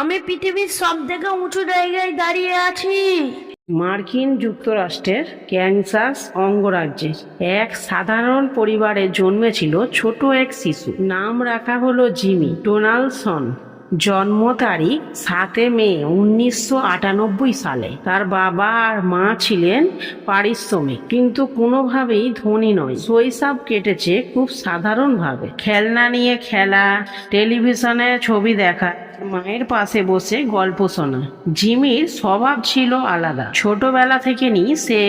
আমি পৃথিবীর সব থেকে উঁচু জায়গায় দাঁড়িয়ে আছি। মার্কিন যুক্তরাষ্ট্রের ক্যান্সাস অঙ্গরাজ্যে এক সাধারণ পরিবারে জন্মেছিল ছোট এক শিশু। নাম রাখা হলো জিমি ডোনাল্ডসন জন্ম তারিখ সাতে মে উনিশশো আটানব্বই সালে। তার বাবা আর মা ছিলেন পারিশ্রমিক, কিন্তু কোনোভাবেই ধনী নয়। শৈশব কেটেছে খুব সাধারণভাবে। খেলনা নিয়ে খেলা, টেলিভিশনে ছবি দেখা, মায়ের পাশে বসে গল্প শোনা। জিমির স্বভাব ছিল আলাদা। ছোটবেলা থেকে নি সে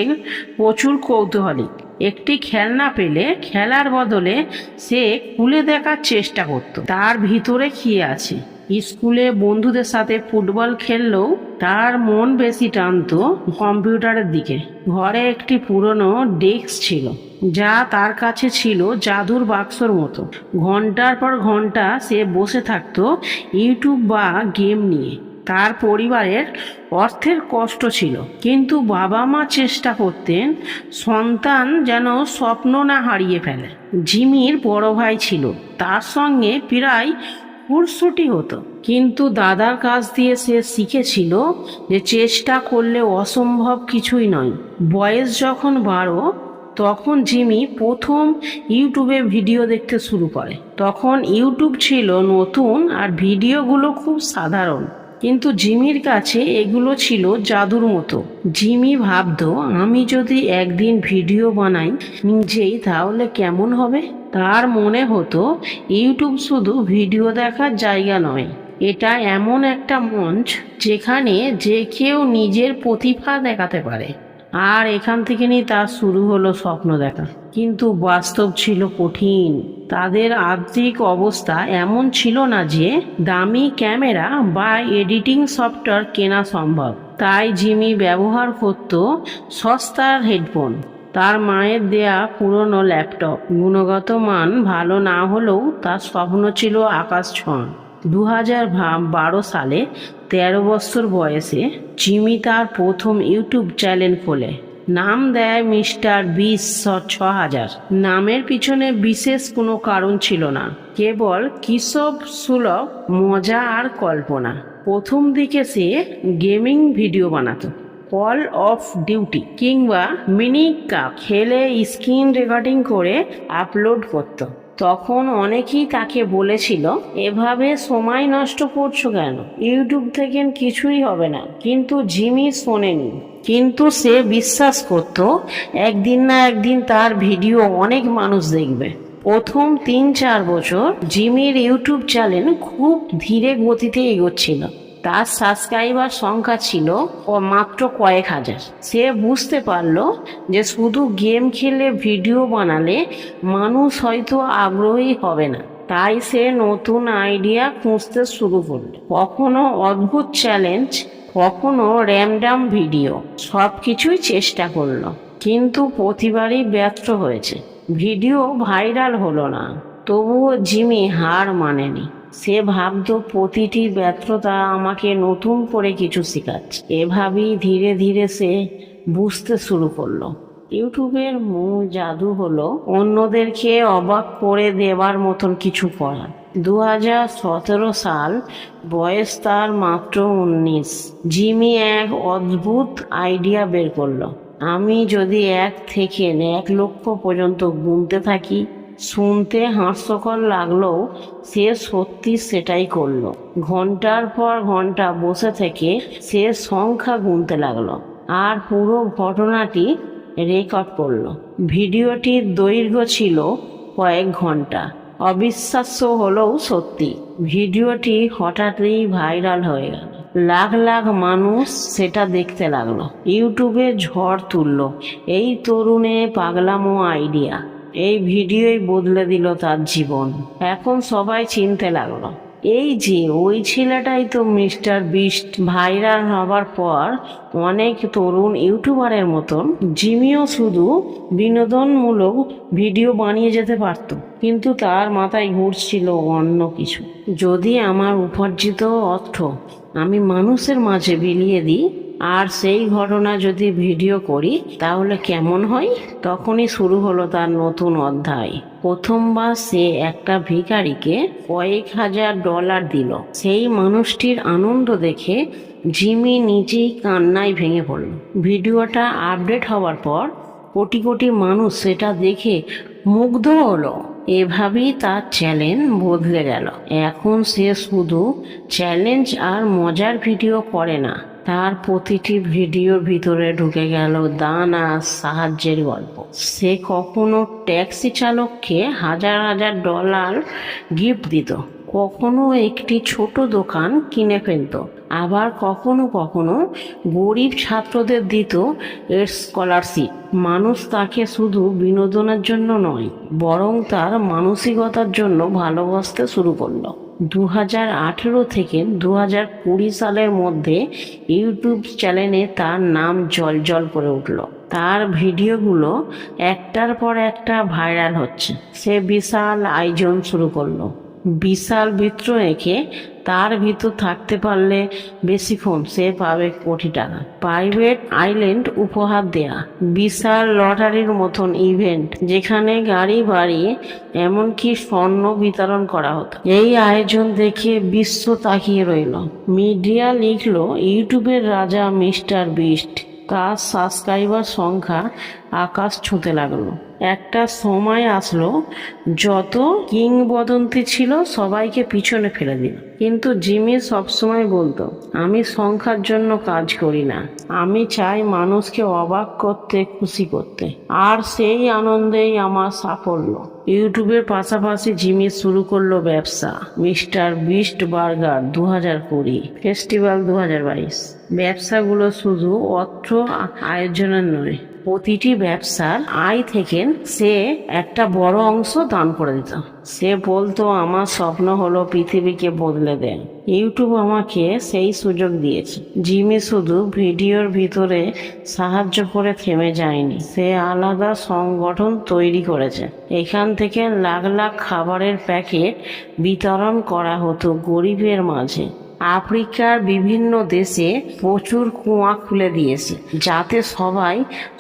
প্রচুর কৌতূহলী। একটি খেলনা পেলে খেলার বদলে সে খুলে দেখার চেষ্টা করত। তার ভিতরে কি আছে? স্কুলে বন্ধুদের সাথে ফুটবল খেললেও তার মন বেশি টানতো কম্পিউটারের দিকে। ঘরে একটি পুরনো ডেস্ক ছিল, যা তার কাছে ছিল জাদুর বাক্সর মতো। ঘণ্টার পর ঘণ্টা সে বসে থাকতো ইউটিউব বা গেম নিয়ে। তার পরিবারের অর্থের কষ্ট ছিল, কিন্তু বাবা মা চেষ্টা করতেন সন্তান যেন স্বপ্ন না হারিয়ে ফেলে। জিমির বড় ভাই ছিল, তার সঙ্গে প্রায় ফুরসুটি হতো। কিন্তু দাদার কাছ দিয়ে সে শিখেছিল যে চেষ্টা করলে অসম্ভব কিছুই নয়। বয়স যখন বারো তখন জিমি প্রথম ইউটিউবে ভিডিও দেখতে শুরু করে। তখন ইউটিউব ছিল নতুন আর ভিডিওগুলো খুব সাধারণ। কিন্তু জিমির কাছে এগুলো ছিল জাদুর মতো। জিমি ভাবতো, আমি যদি একদিন ভিডিও বানাই, নিজেই তাহলে কেমন হবে? তার মনে হতো, ইউটিউব শুধু ভিডিও দেখার জায়গা নয়, এটা এমন একটা মঞ্চ যেখানে যে কেউ নিজের প্রতিভা দেখাতে পারে। আর এখান থেকে নিয়ে তার শুরু হলো স্বপ্ন দেখা। কিন্তু বাস্তব ছিল কঠিন। তাদের আর্থিক অবস্থা এমন ছিল না যে দামি ক্যামেরা বা এডিটিং সফটওয়্যার কেনা সম্ভব। তাই জিমি ব্যবহার করত সস্তার হেডফোন। তার মায়ের দেয়া পুরনো ল্যাপটপ। গুণগত মান ভালো না হলেও তার স্বপ্ন ছিল আকাশ ছোঁয়া দু হাজার বারো সালে তেরো বছর বয়সে জিমি তার প্রথম ইউটিউব চ্যানেল খোলে। নাম দেয় মিস্টার বিশ ছ হাজার নামের পিছনে বিশেষ কোনো কারণ ছিল না, কেবল কিসব সুলভ মজা আর কল্পনা। প্রথম দিকে সে গেমিং ভিডিও বানাতো। কল অফ ডিউটি কিংবা মিনি কাপ খেলে স্ক্রিন রেকর্ডিং করে আপলোড করতো। তখন অনেকেই তাকে বলেছিল, এভাবে সময় নষ্ট করছ কেন? ইউটিউব থেকে কিছুই হবে না। কিন্তু জিমি শোনেনি। কিন্তু সে বিশ্বাস করত, একদিন না একদিন তার ভিডিও অনেক মানুষ দেখবে। প্রথম তিন চার বছর জিমির ইউটিউব চ্যানেল খুব ধীরে গতিতে এগোচ্ছিল। তার সাবস্ক্রাইবার সংখ্যা ছিল মাত্র কয়েক হাজার। সে বুঝতে পারল যে শুধু গেম খেলে ভিডিও বানালে মানুষ হয়তো আগ্রহী হবে না। তাই সে নতুন আইডিয়া খুঁজতে শুরু করল। কখনো অদ্ভুত চ্যালেঞ্জ কখনো র্যামডাম ভিডিও সব কিছুই চেষ্টা করল। কিন্তু প্রতিবারই ব্যর্থ হয়েছে। ভিডিও ভাইরাল হলো না। তবুও জিমি হার মানেনি। সে ভাবতো প্রতিটি ব্যর্থতা আমাকে নতুন করে কিছু শেখাচ্ছে। এভাবেই ধীরে ধীরে সে বুঝতে শুরু করল। ইউটিউবের মূল জাদু হলো অন্যদেরকে অবাক করে দেবার মতন কিছু করা। দু হাজার সতেরো সাল বয়স তার মাত্র উনিশ। জিমি এক অদ্ভুত আইডিয়া বের করল। আমি যদি এক থেকে এক লক্ষ পর্যন্ত গুনতে থাকি শুনতে হাস্যকর লাগলেও সে সত্যি সেটাই করল। ঘণ্টার পর ঘণ্টা বসে থেকে সে সংখ্যা গুনতে লাগল আর পুরো ঘটনাটি রেকর্ড করল। ভিডিওটির দৈর্ঘ্য ছিল কয়েক ঘণ্টা। অবিশ্বাস্য হলেও সত্যি, ভিডিওটি হঠাৎই ভাইরাল হয়ে গেল। লাখ লাখ মানুষ সেটা দেখতে লাগল। ইউটিউবে ঝড় তুললো। এই তরুণে পাগলামো আইডিয়া। এই ভিডিওই বদলে দিল তার জীবন। এখন সবাই চিনতে লাগল। এই যে, ওই ছেলেটাই তো মিস্টার বিস্ট ভাইরাল হবার পর অনেক তরুণ ইউটিউবারের মতন জিমিও শুধু বিনোদনমূলক ভিডিও বানিয়ে যেতে পারত। কিন্তু তার মাথায় ঘুরছিল অন্য কিছু। যদি আমার উপার্জিত অর্থ আমি মানুষের মাঝে বিলিয়ে দিই আর সেই ঘটনা যদি ভিডিও করি, তাহলে কেমন হয়? তখনই শুরু হলো তার নতুন অধ্যায়। প্রথমবার সে একটা ভিখারিকে কয়েক হাজার ডলার দিল। সেই মানুষটির আনন্দ দেখে জিমি নিজেই কান্নায় ভেঙে পড়ল। ভিডিওটা আপডেট হওয়ার পর কোটি কোটি মানুষ সেটা দেখে মুগ্ধ হলো। এভাবেই তার চ্যালেঞ্জ বদলে গেল। এখন সে শুধু চ্যালেঞ্জ আর মজার ভিডিও করে না। তার প্রতিটি ভিডিওর ভিতরে ঢুকে গেল দান আর সাহায্যের গল্প। সে কখনো ট্যাক্সি চালককে হাজার হাজার ডলার গিফট দিত, কখনো একটি ছোট দোকান কিনে ফেলত, আবার কখনো কখনো গরিব ছাত্রদের দিত এর স্কলারশিপ। মানুষ তাকে শুধু বিনোদনের জন্য নয়, বরং তার মানসিকতার জন্য ভালোবাসতে শুরু করল। দু হাজার আঠেরো থেকে দু হাজার কুড়ি সালের মধ্যে ইউটিউব চ্যানেলে তার নাম জলজল করে উঠল। তার ভিডিওগুলো একটার পর একটা ভাইরাল হচ্ছে। সে বিশাল আয়োজন শুরু করল। বিশাল বৃত্ত এঁকে তার ভিতর থাকতে পারলে বেশিক্ষণ সে পাবে কোটি টাকা। প্রাইভেট আইল্যান্ড উপহার দেয়া। বিশাল লটারির মতন ইভেন্ট যেখানে গাড়ি, বাড়ি, এমনকি স্বর্ণ বিতরণ করা হতো। এই আয়োজন দেখে বিশ্ব তাকিয়ে রইল। মিডিয়া লিখলো, ইউটিউবের রাজা মিস্টার বিস্ট। তার সাবস্ক্রাইবার সংখ্যা আকাশ ছুঁতে লাগল। একটা সময় আসলো, যত কিংবদন্তি ছিল সবাইকে পিছনে ফেলে দিল। কিন্তু জিমি সবসময় বলতো, আমি সংখ্যার জন্য কাজ করি না। আমি চাই মানুষকে অবাক করতে, খুশি করতে। আর সেই আনন্দেই আমার সাফল্য। ইউটিউবের পাশাপাশি জিমি শুরু করল ব্যবসা। মিস্টার বিস্ট বার্গার দু হাজার কুড়ি, ফেস্টিভ্যাল দু হাজার বাইশ। ব্যবসাগুলো শুধু অর্থ আয়োজনের নয় প্রতিটি ব্যবসার আয় থেকে সে একটা বড় অংশ দান করে দিত। সে বলতো, আমার স্বপ্ন হলো পৃথিবীকে বদলে দেয় ইউটিউব আমাকে সেই সুযোগ দিয়েছে। জিমি শুধু ভিডিওর ভিতরে সাহায্য করে থেমে যায়নি, সে আলাদা সংগঠন তৈরি করেছে। এখান থেকে লাখ লাখ খাবারের প্যাকেট বিতরণ করা হতো গরিবের মাঝে। আফ্রিকার বিভিন্ন দেশে প্রচুর কুয়া খুলে দিয়েছে, যাতে সবাই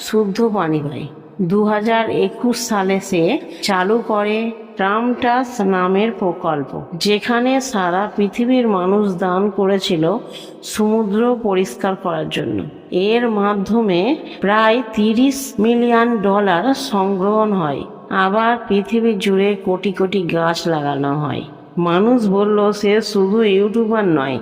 শুদ্ধ পানি পায় দু হাজার একুশ সালে সে চালু করে ট্রামটাস নামের প্রকল্প, যেখানে সারা পৃথিবীর মানুষ দান করেছিল সমুদ্র পরিষ্কার করার জন্য। এর মাধ্যমে প্রায় তিরিশ মিলিয়ন ডলার সংগ্রহণ হয়। আবার পৃথিবী জুড়ে কোটি কোটি গাছ লাগানো হয়। মানুষ বলল, সে শুধু ইউটিউবার নয়,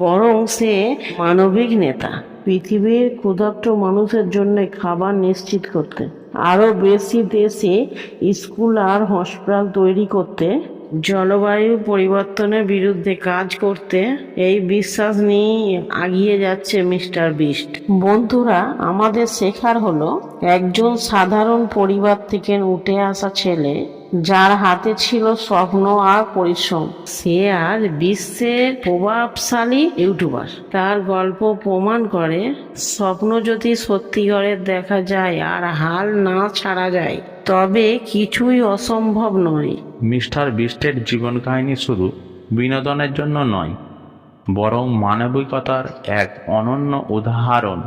বরং সে মানবিক নেতা। পৃথিবীর ক্ষুধার্ত মানুষের জন্য খাবার নিশ্চিত করতে, আরও বেশি দেশে স্কুল আর হসপিটাল তৈরি করতে, জলবায়ু পরিবর্তনের বিরুদ্ধে কাজ করতে। এই বিশ্বাস নিয়েই এগিয়ে যাচ্ছে মিস্টার বিস্ট। বন্ধুরা, আমাদের শেখার হলো, একজন সাধারণ পরিবার থেকে উঠে আসা ছেলে যার হাতে ছিল স্বপ্ন আর পরিশ্রম। সে আজ বিশ্বের প্রভাবশালী ইউটিউবার। তার গল্প প্রমাণ করে স্বপ্ন যদি সত্যিকারের দেখা যায় আর হাল না ছাড়া যায়, তবে কিছুই অসম্ভব নয়। মিস্টার বিস্টের জীবন কাহিনী শুধু বিনোদনের জন্য নয়, বরং মানবিকতার এক অনন্য উদাহরণ।